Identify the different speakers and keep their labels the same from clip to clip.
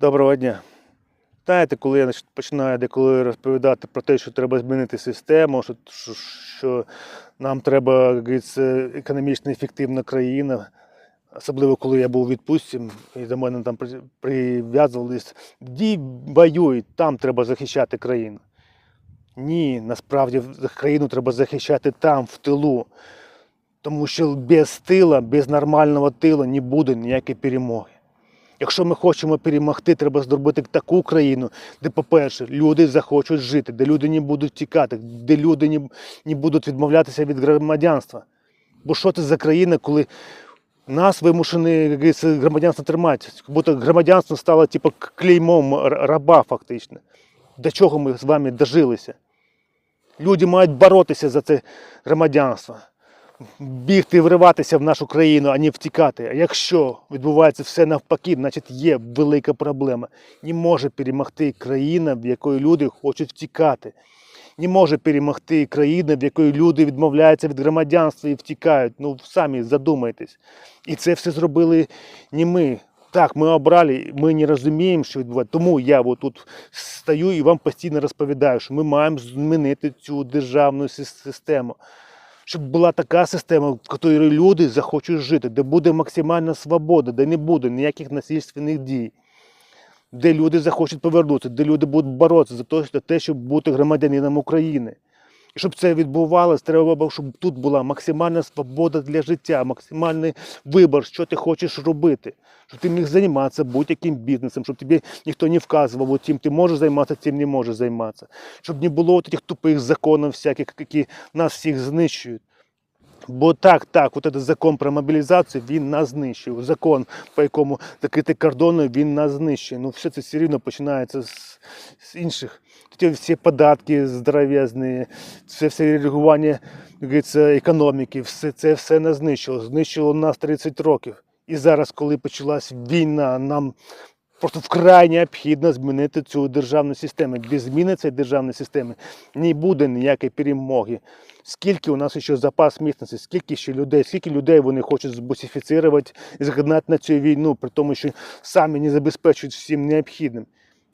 Speaker 1: Доброго дня. Знаєте, коли я починаю деколи розповідати про те, що треба змінити систему, що, що, нам треба економічно ефективна країна, особливо коли я був у відпустці, і до мене там при- прив'язувались, ді воюють, там треба захищати країну. Ні, насправді країну треба захищати там, в тилу. Тому що без тила, без нормального тила не буде ніякої перемоги. Якщо ми хочемо перемогти, треба зробити таку країну, де, по-перше, люди захочуть жити, де люди не будуть тікати, де люди не, не будуть відмовлятися від громадянства. Бо що це за країна, коли нас вимушені громадянство тримати? Будто громадянство стало типу, клеймом раба, фактично. До чого ми з вами дожилися? Люди мають боротися за це громадянство бігти, вриватися в нашу країну, а не втікати. А якщо відбувається все навпаки, значить є велика проблема. Не може перемогти країна, в якої люди хочуть втікати. Не може перемогти країна, в якої люди відмовляються від громадянства і втікають. Ну самі задумайтесь. І це все зробили не ми. Так, ми обрали, ми не розуміємо, що відбувається. Тому я тут стою і вам постійно розповідаю, що ми маємо змінити цю державну систему щоб була така система, в якій люди захочуть жити, де буде максимальна свобода, де не буде ніяких насильственних дій, де люди захочуть повернутися, де люди будуть боротися за те, щоб бути громадянином України. Щоб це відбувалося, треба, щоб тут була максимальна свобода для життя, максимальний вибір, що ти хочеш робити, щоб ти міг займатися будь-яким бізнесом, щоб тобі ніхто не вказував, от чим ти можеш займатися, тим не можеш займатися. Щоб не було тих тупих законів всяких, які нас всіх знищують. Бо так, так, от цей закон про мобілізацію він нас знищує. Закон, по якому закрити кордони, він нас знищує. Ну, все це все рівно починається з, з інших. Ті всі податки здоров'язні, це все реагування як економіки, все це все нас знищило. Знищило нас 30 років. І зараз, коли почалась війна, нам просто вкрай необхідно змінити цю державну систему. Без зміни цієї державної системи не буде ніякої перемоги. Скільки у нас ще запас міцності, скільки ще людей, скільки людей вони хочуть збусифіцирувати і загнати на цю війну, при тому, що самі не забезпечують всім необхідним.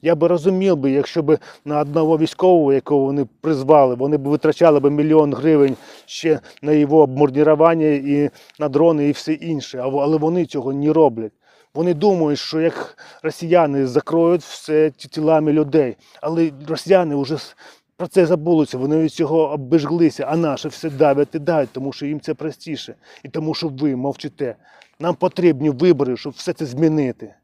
Speaker 1: Я би розумів би, якщо б на одного військового, якого вони призвали, вони б витрачали б мільйон гривень ще на його обмурнірування і на дрони і все інше. Але вони цього не роблять. Вони думають, що як росіяни закроють все тілами людей. Але росіяни вже про це забулися, вони від цього оббежглися, а наші все давять і давять, тому що їм це простіше. І тому, що ви мовчите. Нам потрібні вибори, щоб все це змінити.